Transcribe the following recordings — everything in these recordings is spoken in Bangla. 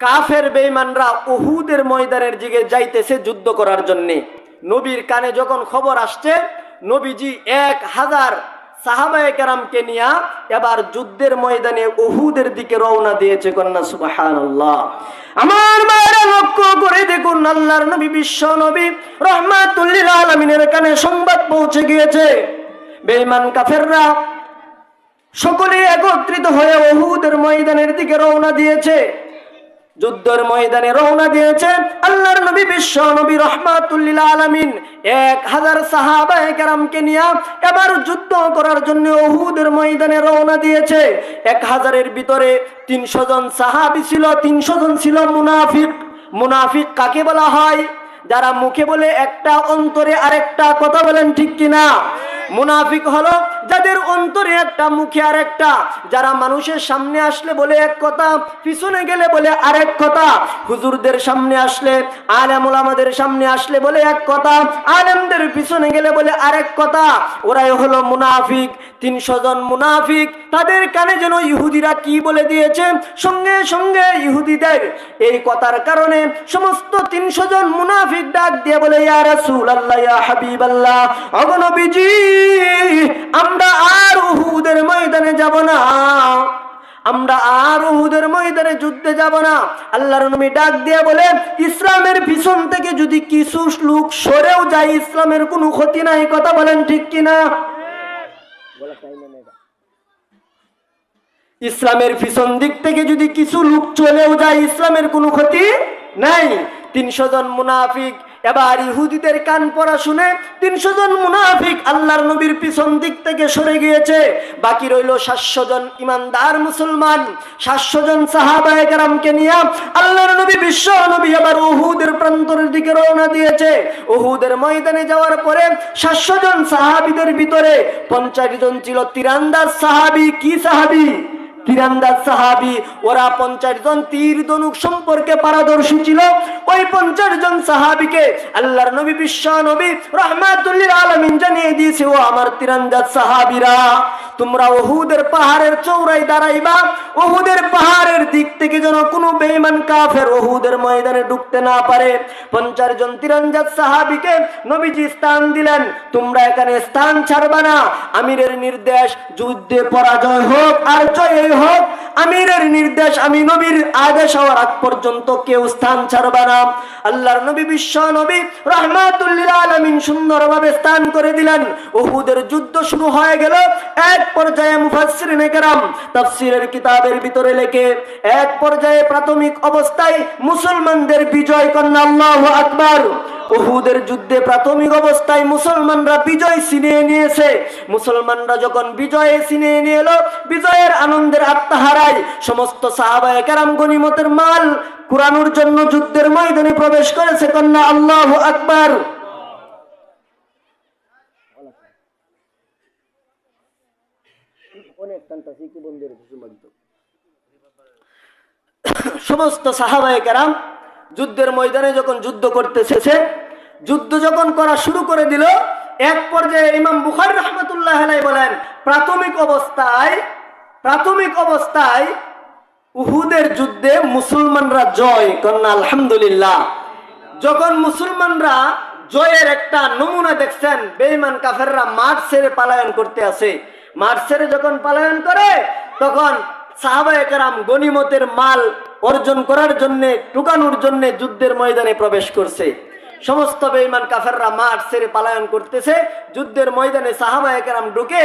কাফের বেঈমানরা উহুদের ময়দানের দিকে যাইতেছে যুদ্ধ করার জন্যে। নবীর কানে যখন খবর আসছে, নবীজি এক হাজার সাহাবায়ে কেরামকে নিয়ে এবার যুদ্ধের ময়দানে উহুদের দিকে রওনা দিয়েছে কন্যা সুবহানাল্লাহ। আমার মায়েরা লক্ষ্য করে দেখুন, আল্লাহর নবী, বিশ্ব নবী রহমাতুল্লিল আলমিনের কানে সংবাদ পৌঁছে গিয়েছে। বেঈমান কাফেররা সকলে একত্রিত হয়ে ওহুদের ময়দানের দিকে রওনা দিয়েছে। যুদ্ধের ময়দানে রওনা দিয়েছে আল্লাহর নবী বিশ্ব নবী রহমাতুল্লিল আলামিন। এক হাজার সাহাবায়ে কেরামকে নিয়ে এবার যুদ্ধ করার জন্য ওহুদের ময়দানে রওনা দিয়েছে। এক হাজারের ভিতরে তিনশো জন সাহাবি ছিল, তিনশো জন ছিল মুনাফিক। মুনাফিক কাকে বলা হয়? যারা মুখে বলে একটা, অন্তরে আরেকটা কথা বলেন ঠিক কিনা? মুনাফিক হলো যাদের অন্তরে একটা, মুখে আরেকটা। যারা মানুষের সামনে আসলে বলে এক কথা, পিছনে গেলে বলে আরেক কথা। হুজুরদের সামনে আসলে, আলেমুল আমাদের সামনে আসলে বলে এক কথা। আলেমদের পিছনে গেলে বলে আরেক কথা। ওরাই হলো মুনাফিক, তিনশো জন মুনাফিক। তাদের কানে যেন ইহুদিরা কি বলে দিয়েছে? সঙ্গে সঙ্গে ইহুদিদের এই কথার কারণে সমস্ত তিনশো জন মুনাফিক ডাক দিয়ে বলে, ইয়া আল্লাহ হাবিব আল্লাহ অগনবীজি আমরা আর উহুদের ময়দানে যাব না। আমরা আর উহুদের ময়দানে যুদ্ধে যাব না। আল্লাহর নবী ডাক দিয়ে বলে, ইসলামের পিছন থেকে যদি কিছু লোক সরেও যায়, ইসলামের কোনো ক্ষতি নাই, কথা বলেন ঠিক কিনা? ইসলামের পিছন দিক থেকে যদি কিছু লোক চলেও যায়, ইসলামের কোনো ক্ষতি নাই। তিনশো জন মুনাফিক এবার ইহুদিদের কান পড়া শুনে তিনশো জন মুনাফিক আল্লাহর নবীর পিছন দিক থেকে সরে গিয়েছে। বাকি রইল সাতশো জন ইমানদার মুসলমান, সাতশো জন সাহাবায়ে নিয়ে আল্লাহর নবী, বিশ্ব নবী আবার উহুদের প্রান্তরের দিকে রওনা দিয়েছে। উহুদের ময়দানে যাওয়ার পরে সাতশো জন সাহাবিদের ভিতরে পঞ্চাশ জন ছিল। তিরান্দাজ সাহাবি কি সাহাবি? তীরান্দাজ সাহাবি, ওরা পঞ্চাশ জন তীর ধনুক সম্পর্কে পারদর্শী ছিল। ওই পঞ্চাশ জন সাহাবিকে আল্লাহর নবী, বিশ্ব নবী রহমাতুল্লিল আলমিন জানিয়ে দিয়েছে, ও আমার তীরান্দাজ সাহাবিরা, তোমরা ওহুদের পাহাড়ের চৌড়াই দাঁড়াইবা। ওহুদের পাহাড়ের দিক থেকে যেন কোনো বেঈমান কাফের ওহুদের ময়দানে ঢুকতে না পারে। পঞ্চাশ জন তীরন্দাজ সাহাবিকে নবীজি স্থান দিলেন, তোমরা এখানে স্থান ছাড়বা না। আমিরের নির্দেশ, যুদ্ধে পরাজয় হোক আর জয়ই হোক, আমিরের নির্দেশ, আমি নবীর আদেশ হওয়ার আগ পর্যন্ত কেউ স্থান ছাড়বা না। আল্লাহর নবী বিশ্ব নবী রহমাতুল্লিল আলমিন সুন্দরভাবে স্থান করে দিলেন। উহুদের যুদ্ধ শুরু হয়ে গেল। এক পর্যায়ে মুফাসসিরিন কেরাম তাফসীরের কিতাবের ভিতরে লেখে, এক পর্যায়ে প্রাথমিক অবস্থায় মুসলমানদের বিজয় কন্যা আল্লাহু আকবার। উহুদের যুদ্ধে প্রাথমিক অবস্থায় মুসলমানরা বিজয় ছিনিয়ে নিয়েছে। মুসলমানরা যখন বিজয়ে ছিনিয়ে নিয়ে এলো বিজয়ের আনন্দের আত্মাহারায় সমস্ত সাহাবায়ে কেরাম গনিমতের মাল কুরানোর জন্য যুদ্ধের ময়দানে প্রবেশ করেছে। কন্যা আল্লাহ আকবার। সমস্ত সাহাবায়ে কেরাম যুদ্ধের ময়দানে যখন যুদ্ধ করতে করতেছে, যুদ্ধ যখন করা শুরু করে দিল, এক পর্যায়ে ইমাম বুখার রহমতুল্লাহ বলেন, প্রাথমিক অবস্থায় প্রাথমিক অবস্থায় উহুদের যুদ্ধে মুসলমানরা জয়, কন্যা আলহামদুলিল্লাহ। যখন মুসলমানরা জয়ের একটা নমুনা দেখছেন বেইমান কাফেররা মাঠ ছেড়ে পালায়ন করতে আসে। মাঠ ছেড়ে যখন পালায়ন করে, তখন সাহাবায়ে কেরাম গনিমতের মাল অর্জন করার জন্য, টুকানোর জন্য যুদ্ধের ময়দানে প্রবেশ করছে। সমস্ত বেঈমান কাফেররা মাঠ ছেড়ে পালায়ন করতেছে। যুদ্ধের ময়দানে সাহাবায়ে কেরাম ঢুকে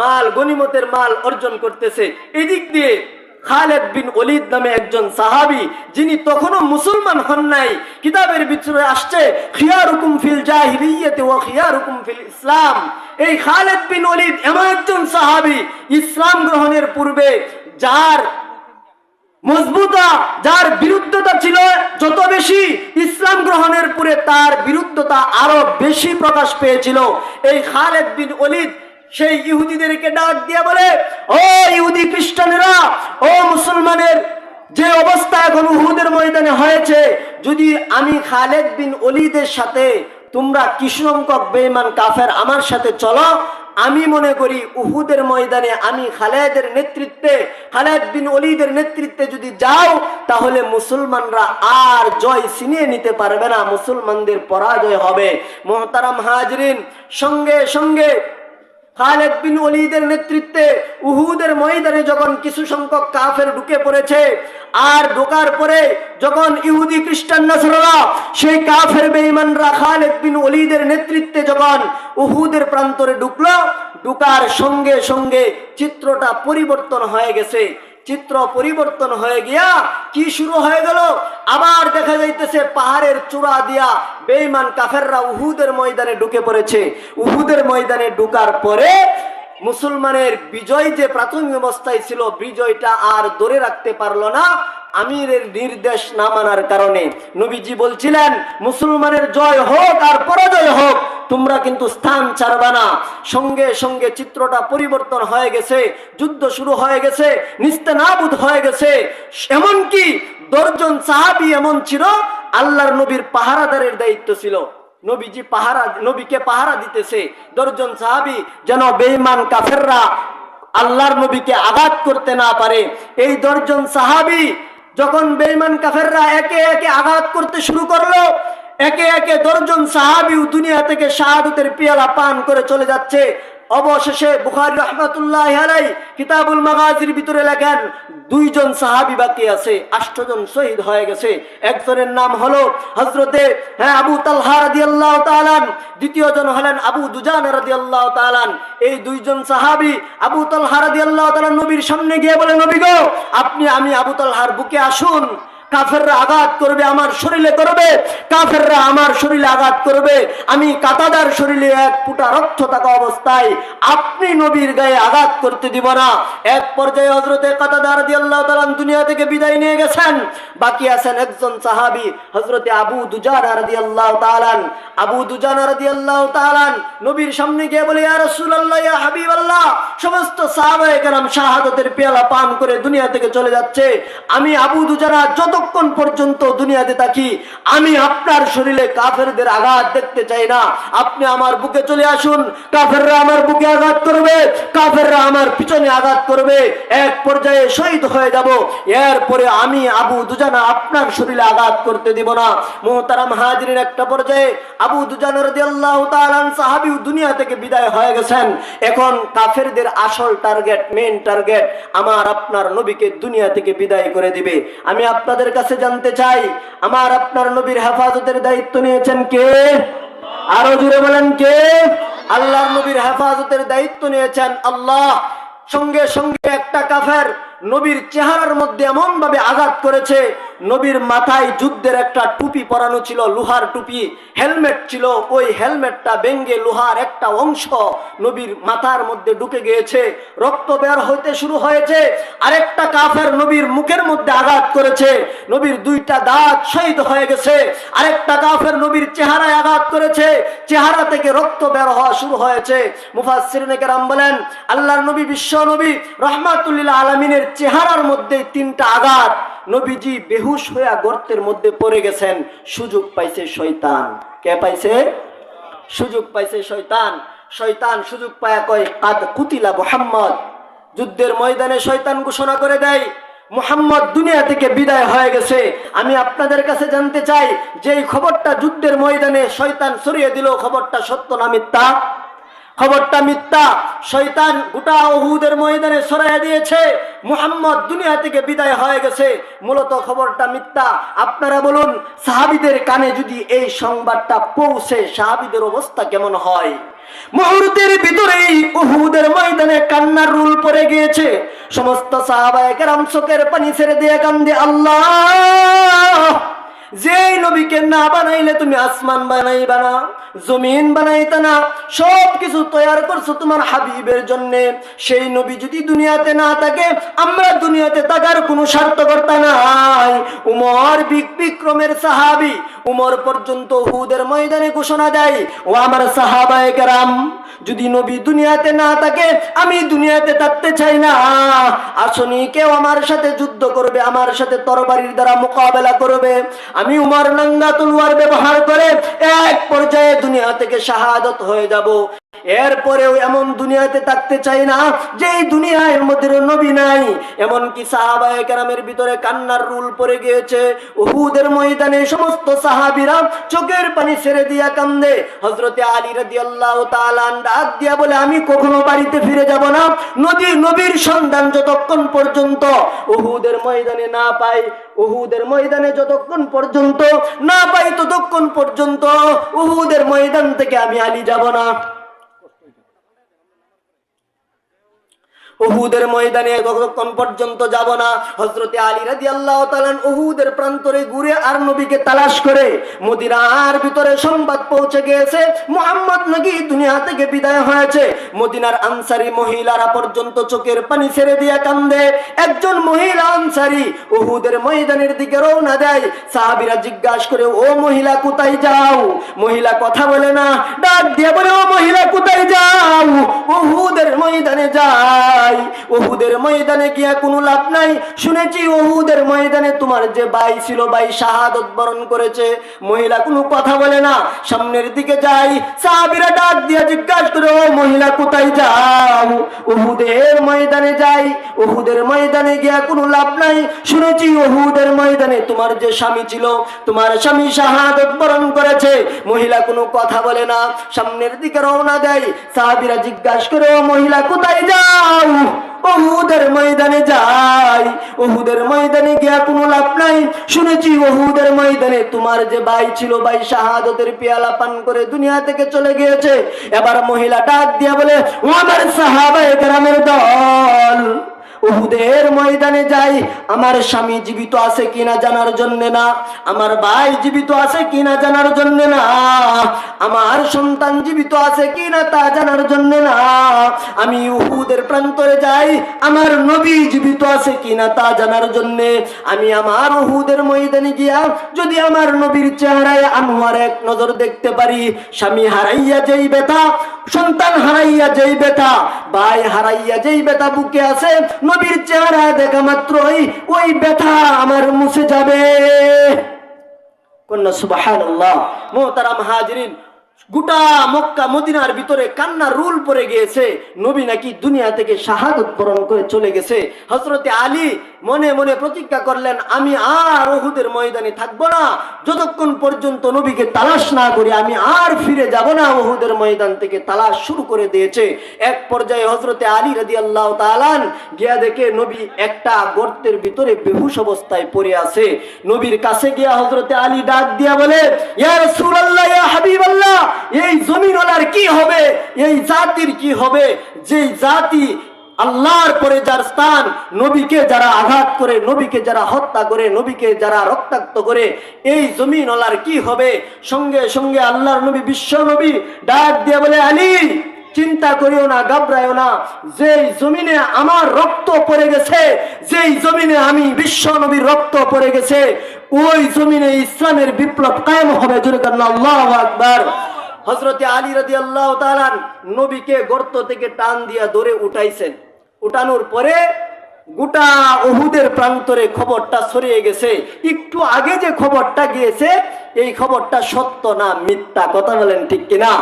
মাল গনিমতের মাল অর্জন করতেছে। এদিক দিয়ে খালেদ বিন অলিদ নামে একজন সাহাবি, যিনি তখনও মুসলমান হন নাই, কিতাবের ভিতরে আসছে, খিয়ারুকুম ফিল জাহিলিয়াতে ওয়া খিয়ারুকুম ফিল ইসলাম। এই খালেদ বিন অলিদ এমন একজন সাহাবি, ইসলাম গ্রহণের পূর্বে যার মজবুতা যার বিরুদ্ধতা ছিল যত বেশি ইসলাম গ্রহণের পরে তার বিরুদ্ধতা আরও বেশি প্রকাশ পেয়েছিল। এই খালেদ বিন অলিদ সেই ইহুদিদেরকে ডাক দিয়ে বলে, ও ইহুদি খ্রিস্টানেরা, ও মুসলমানের যে অবস্থা এখন উহুদের ময়দানে হয়েছে, যদি আমি খালেদ বিন অলিদের সাথে তোমরা সংখ্যক বেঈমান কাফের আমার সাথে চলো আমি মনে করি উহুদের ময়দানে আমি খালেদের নেতৃত্বে, খালেদ বিন অলিদের নেতৃত্বে যদি যাও, তাহলে মুসলমানরা আর জয় ছিনিয়ে নিতে পারবে না। মুসলমানদের পরাজয় হবে। মহতারাম হাজরিন, সঙ্গে সঙ্গে খালেদ বিন অলিদের নেতৃত্বে উহুদের ময়দানে যখন কিছু সংখ্যক কাফের ঢুকে পড়েছে, আর ঢোকার পরে যখন ইহুদি খ্রিস্টান নাসররা সেই কাফের বেঈমানরা খালেদ বিন অলিদের নেতৃত্বে যখন উহুদের প্রান্তরে ঢুকলো, ঢুকার সঙ্গে সঙ্গে চিত্রটা পরিবর্তন হয়ে গেছে। চিত্র পরিবর্তন হয়ে গিয়া কি শুরু হয়ে গেল? আবার দেখা যাইতেছে পাহাড়ের চূড়া দিয়া বেইমান কাফেররা উহুদের ময়দানে ঢুকে পড়েছে। উহুদের ময়দানে ঢুকার পরে মুসলমানের বিজয় যে প্রাথমিক অবস্থায় ছিল, বিজয়টা আর ধরে রাখতে পারল না। আমিরের নির্দেশ না মানার কারণে নবীজি বলছিলেন, মুসলমানের জয় হোক আর পরাজয় হোক, তোমরা কিন্তু স্থান ছাড়বা না। সঙ্গে সঙ্গে চিত্রটা পরিবর্তন হয়ে গেছে, যুদ্ধ শুরু হয়ে গেছে, নিস্তেনাবুদ হয়ে গেছে। এমনকি দশজন সাহাবি এমন ছিল, আল্লাহর নবীর পাহারাদারের দায়িত্ব ছিল। নবীজি পাহারা, নবীকে পাহারা দিতেছে। দশজন সাহাবি যেন বেঈমান কাফেররা আল্লাহর নবীকে আঘাত করতে না পারে। এই দশজন সাহাবি যখন বেইমান কাফেররা একে একে আঘাত করতে শুরু করল একে একে দশজন সাহাবিও দুনিয়া থেকে শাহাদতের পিয়ালা পান করে চলে যাচ্ছে। অবশেষে বুখারি রহমতুল্লাহ কিতাবুল মাগাজির ভিতরে লেখেন, দুইজন সাহাবি বাকি আছে আষ্টজন শহীদ হয়ে গেছে। একজনের নাম হলো হজরতে হ্যাঁ আবু তালহা রাদিয়াল্লাহু তাআলান দ্বিতীয় জন হলেন আবু দুজান রাদিয়াল্লাহু তাআলান এই দুইজন সাহাবি আবু তালহা আল্লাহ তাআলা নবীর সামনে গিয়ে বলে, নবী গো, আপনি, আমি আবু তালহার বুকে আসুন। কাফেররা আঘাত করবে, আমার শরীরে করবে কাফেররা আমার শরীরে আঘাত করবে। আমি কাতাদার শরীরে এক ফুটা রক্ত থাকা অবস্থায় আপনি নবীর গায়ে আঘাত করতে দিব না। এক পর্যায়ে হজরতে কাতাদার আল্লাহ তালান দুনিয়া থেকে বিদায় নিয়ে গেছেন। বাকি আছেন একজন সাহাবি হজরতে আবু দুজান রাদি আল্লাহ তালান আবু দুজান রাদি আল্লাহ তালান নবীর সামনে গিয়ে বলে, ইয়া রাসূলুল্লাহ, ইয়া হাবিবাল্লাহ, সমস্ত সাহাবায়ে কেরাম শাহাদাতের পেয়ালা পান করে দুনিয়া থেকে চলে যাচ্ছে। আমি আবু দুজানা যতক্ষণ পর্যন্ত দুনিয়াতে থাকি, আমি আপনার শরীরে কাফেরদের আঘাত দেখতে চাই না। আপনি আমার বুকে চলে আসুন, কাফেররা আমার বুকে আঘাত করবে, কাফেররা আমার পিছনে আঘাত করবে, এক পর্যায়ে শহীদ হয়ে যাব। এরপরে আমি আবু দুজানা আপনার শরীরে আঘাত করতে দিব না। মোহতারাম হাজিরের একটা পর্যায়ে আবু দুজান রাদিয়াল্লাহু দুনিয়া থেকে বিদায় হয়ে গেছেন। এখন কাফেরদের আসল টার্গেট মেইন টার্গেট, আমার আপনার নবীকে দুনিয়া থেকে বিদায় করে দিবে। আমি আপনাদের কাছে জানতে চাই, আমার আপনার নবীর হেফাজতের দায়িত্ব নিয়েছেন কে? আরও জুড়ে বলেন কে? আল্লাহর নবীর হেফাজতের দায়িত্ব নিয়েছেন আল্লাহ। সঙ্গে সঙ্গে একটা কাফের নবীর চেহারার মধ্যে এমন ভাবে আঘাত করেছে নবীর মাথায় যুদ্ধের একটা টুপি পরানো ছিল, লোহার টুপি। হেলমেট ছিল, ওই হেলমেটটা ব্যঙ্গে লোহার একটা অংশ নবীর মাথার মধ্যে ঢুকে গিয়েছে। রক্ত বের হইতে শুরু হয়েছে, আরেকটা কাফের নবীর মুখের মধ্যে আঘাত করেছে। নবীর দুইটা দাঁত শহীদ হয়ে গেছে, আরেকটা কাফের নবীর চেহারায় আঘাত করেছে। চেহারা থেকে রক্ত বের হওয়া শুরু হয়েছে। মুফাসসির কেরাম বলেন, আল্লাহর নবী, বিশ্ব নবী রহমাতুল্লিল্লাহ আলমিনের চেহারার মধ্যে তিনটা আঘাত নবীজি বেহুশ হইয়া গর্তের মধ্যে পড়ে গেছেন। সুযোগ পাইছে শয়তান। কে পাইছে? সুযোগ পাইছে শয়তান। শয়তান সুযোগ পায়া কয়, কাদ কুতিলা মোহাম্মদ। যুদ্ধের ময়দানে শয়তান ঘোষণা করে দেয়, মোহাম্মদ দুনিয়া থেকে বিদায় হয়ে গেছে। আমি আপনাদের কাছে জানতে চাই যে খবরটা যুদ্ধের ময়দানে শয়তান সরিয়ে দিল, খবরটা সত্য না মিথ্যা? খবরটা মিথ্যা। শয়তান গোটা ওহুদের ময়দানে সরাইয়া দিয়েছে। মুহাম্মদ দুনিয়া থেকে বিদায় হয়ে গেছে। মূলত খবরটা মিথ্যা। আপনারা বলুন, সাহাবিদের কানে যদি এই সংবাদটা পৌঁছে, সাহাবিদের অবস্থা কেমন হয়? মুহূর্তের ভিতরেই উহুদের ময়দানে কান্নার রুল পড়ে গিয়েছে। সমস্ত সাহাবায়ে কেরাম চোখের পানি ছেড়ে দিয়ে কান্দে, আল্লাহ! যেই নবীকে না বানাইলে তুমি আসমান বানাইবা না, জমিন বানাইতে না সব কিছু তৈয়ার করছ তোমার হাবিবের জন্য। সেই নবী যদি দুনিয়াতে না থাকে, আমরা দুনিয়াতে থাকার কোনো সার্থকতা নাই। উমর বিক বিক্রমের সাহাবি উমর পর্যন্ত হুদের ময়দানে ঘোষণা দেয়, ও আমার সাহাবায়ে কেরাম, যদি নবী দুনিয়াতে না থাকে, আমি দুনিয়াতে থাকতে চাই না। আসনি কেউ আমার সাথে যুদ্ধ করবে, আমার সাথে তরবারির দ্বারা মোকাবেলা করবে। আমি উমর নঙ্গা তলোয়ার ব্যবহার করে পর্যায়ে দুনিয়া থেকে শাহাদত হয়ে যাব। এরপরেও এমন দুনিয়াতে থাকতে চাই না যে এই দুনিয়ার মধ্যে নবী নাই। এমনকি সাহাবায়ে কেরামের ভিতরে কান্নার রুল পড়ে গিয়েছে। উহুদের ময়দানে সমস্ত সাহাবীরা চোখের পানি ছেড়ে দিয়া কান্দে। হযরতে আলী রাদিয়াল্লাহু তাআলা ডাক দিয়া বলে, আমি কখনো বাড়িতে ফিরে যাব না। নদী নবীর সন্ধান যতক্ষণ পর্যন্ত উহুদের ময়দানে না পাই, উহুদের ময়দানে যতক্ষণ পর্যন্ত না পাই, ততক্ষণ পর্যন্ত উহুদের ময়দান থেকে আমি আলী যাব না। উহুদের ময়দানে ততক্ষণ পর্যন্ত যাব না। হজরতে আলী রাদি আল্লাহ উহুদের প্রান্তরে ঘুরে আর নবীকে তালাশ করে মদিনার ভিতরে সংবাদ পৌঁছে গিয়েছে, মোহাম্মদ নাকি দুনিয়া থেকে বিদায় হয়েছে। মদিনার আনসারি মহিলারা পর্যন্ত চোখের পানি ছেড়ে দিয়ে কান্দে। একজন মহিলা আনসারি উহুদের ময়দানের দিকে রওনা দেয়। সাহাবিরা জিজ্ঞাসা করে, ও মহিলা, কোথায় যাও? মহিলা কথা বলে না, ডাক দিয়ে বলে, ও মহিলা, কোথায় যাও? উহুদের ময়দানে যাই ওহুদের ময়দানে গিয়া কোনো লাভ নাই। শুনেছি ওহুদের ময়দানে তোমার যে ভাই ছিল, ভাই শাহাদত বরণ করেছে। মহিলা কোনো কথা বলে না। সামনের দিকে যাই, সাহাবিরা ডাক দিয়া জিজ্ঞাসা করে, ও মহিলা, কোথায় যাও? ওহুদের ময়দানে যাই, ওহুদের ময়দানে গিয়া কোনো লাভ নাই। শুনেছি ওহুদের ময়দানে তোমার যে স্বামী ছিল, তোমার স্বামী শাহাদত বরণ করেছে। মহিলা কোনো কথা বলে না। সামনের দিকে রওনা দেয়, সাহাবিরা জিজ্ঞাসা করে, ও মহিলা, কোথায় যাও? ওহুদের ময়দানে যাই। ওহুদের ময়দানে গিয়া কোনো লাভ নাই। শুনেছি ওহুদের ময়দানে তোমার যে ভাই ছিল, ভাই শাহাদতের পেয়ালা পান করে দুনিয়া থেকে চলে গিয়েছে। এবার মহিলা ডাক দিয়া বলে ও আমার সাহাবায়ে গ্রামের দল উহুদের ময়দানে যাই, আমার স্বামী জীবিত আছে কিনা জানার জন্য না, আমার ভাই জীবিত আছে কিনা জানার জন্য না, আমার সন্তান জীবিত আছে কিনা তা জানার জন্য না। আমি উহুদের প্রান্তরে যাই, আমার নবী জীবিত আছে কিনা তা জানার জন্য। আমি আমার উহুদের ময়দানে গিয়া, যদি আমার নবীর চেহারায় আনোয়ার এক নজর দেখতে পারি, স্বামী হারাইয়া যেই বেতা সন্তান হারাইয়া যেই বেতা ভাই হারাইয়া যেই বেতা বুকে আছে নবীর চেহারা দেখা মাত্রই ওই ব্যথা আমার মুছে যাবে। কন্যা সুবাহ মোহতারাম হাজরিন গোটা মক্কা, মদিনার ভিতরে কান্না রুল পড়ে গিয়েছে। নবী নাকি দুনিয়া থেকে শাহাদত বরণ করে চলে গেছে। হজরতে আলী মনে মনে প্রতিজ্ঞা করলেন, আমি আর ওহুদের ময়দানে থাকব না। যতক্ষণ পর্যন্ত নবীকে তালাশ না করি, আমি আর ফিরে যাব না। ওহুদের ময়দান থেকে তালাশ শুরু করে দিয়েছে। এক পর্যায়ে হজরতে আলী রাদি আল্লাহ তালান গিয়া দেখে নবী একটা গর্তের ভিতরে বেহুশ অবস্থায় পড়ে আছে। নবীর কাছে গিয়া হজরতে আলী ডাক দিয়া বলে, ইয়া রাসূলুল্লাহ, ইয়া হাবিবাল্লাহ এই জমিনওয়ালার কি হবে? এই জাতির কি হবে? যেই জাতি আল্লাহর পরে যার স্থান, নবীকে যারা আঘাত করে, নবীকে যারা হত্যা করে, নবীকে যারা রক্তাক্ত করে, এই জমিনওয়ালার কি হবে? সঙ্গে সঙ্গে আল্লাহর নবী, বিশ্ব নবী ডাক দিয়ে বলে, আলী, চিন্তা করিও না, ঘাবড়াইও না। যেই জমিনে আমার রক্ত পড়ে গেছে, যেই জমিনে আমি বিশ্ব নবীর রক্ত পড়ে গেছে, ওই জমিনে ইসলামের বিপ্লব কায়েম হবে। জোরে কান্না আল্লাহ আকবার। হজরতে আলী রাজি আল্লাহ তালান নবীকে গর্ত থেকে টান দিয়া ধরে উঠাইছেন। উঠানোর পরে গোটা অহুদের প্রান্তরে খবরটা সরিয়ে গেছে। একটু আগে যে খবরটা গিয়েছে, এই খবরটা সত্য না মিথ্যা, কথা বলেন ঠিক কিনা?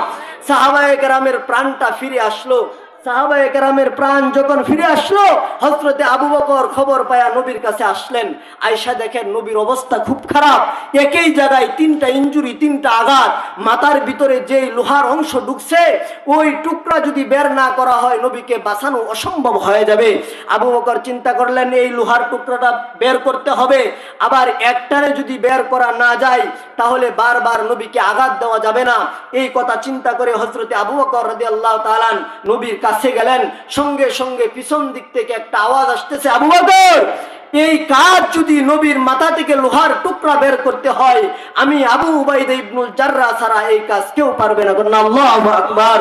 সাহাবায়ে রামের প্রাণটা ফিরে আসলো ইঞ্জুরি, তিনটা আঘাত। মাথার ভিতরে যে লোহার অংশ ঢুকছে, ওই টুকরা যদি বের না করা হয়, নবীকে বাঁচানো অসম্ভব হয়ে যাবে। আবু বকর চিন্তা করলেন, এই লোহার টুকরাটা বের করতে হবে। আবার একটারে যদি বের করা না যায়, তাহলে বারবার নবীকে আঘাত দেওয়া যাবে না। এই কথা চিন্তা করে হজরতে আবু বকর রাদি আল্লাহ তালান নবীর কাছে গেলেন, সঙ্গে সঙ্গে পিছন দিক থেকে একটা আওয়াজ আসতেছে, আবু বকর, এই কাজ যদি নবীর মাথা থেকে লোহার টুকরা বের করতে হয়, আমি আবু উবাইদ ইবনুল জাররা ছাড়া এই কাজ কেউ পারবে না। আল্লাহু আকবার।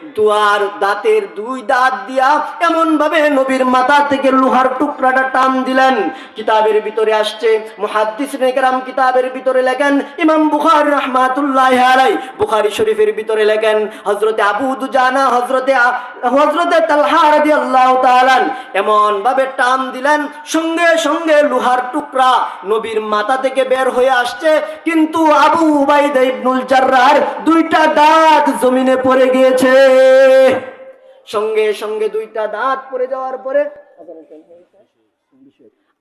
দুয়ার দাঁতের দুই দাঁত দিয়া এমন ভাবে নবীর মাথা থেকে লোহার টুকরাটা টান দিলেন। কিতাবের ভিতরে আসছে, মুহাদ্দিস নেকরাম কিতাবের ভিতরে লেখেন, ইমাম বুখারী রহমাতুল্লাহ আলাই বুখারী শরীফের ভিতরে লেখেন, হযরতে আবু দুজানা, হযরতে আ- হযরতে তালহা রাদিয়াল্লাহু তাআলা এমন ভাবে টান দিলেন, সঙ্গে সঙ্গে লোহার টুকরা নবীর মাথা থেকে বের হয়ে আসছে। কিন্তু আবু উবাইদা ইবনুল জাররার দুইটা দাঁত জমিনে পড়ে গিয়েছে। সঙ্গে সঙ্গে দুইটা দাঁত পড়ে যাওয়ার পরে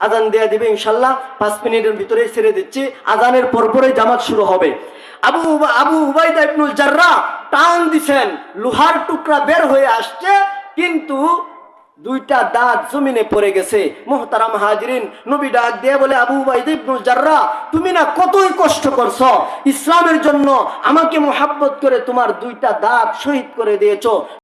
আজান দেয়া দিবে ইনশাল্লাহ। পাঁচ মিনিটের ভিতরে ছেড়ে দিচ্ছি। আজানের পরপরে জামাত শুরু হবে। আবু আবু উবাইদা ইবনুল জাররা টান দিছেন। লোহার টুকরা বের হয়ে আসছে, কিন্তু দুইটা দাঁত জমিনে পড়ে গেছে। মোহতারাম হাজরিন নবী ডাক দিয়ে বলে, আবু ইবনুল জাররা, তুমি না কতই কষ্ট করছ? ইসলামের জন্য আমাকে মোহাব্বত করে তোমার দুইটা দাঁত শহীদ করে দিয়েছ।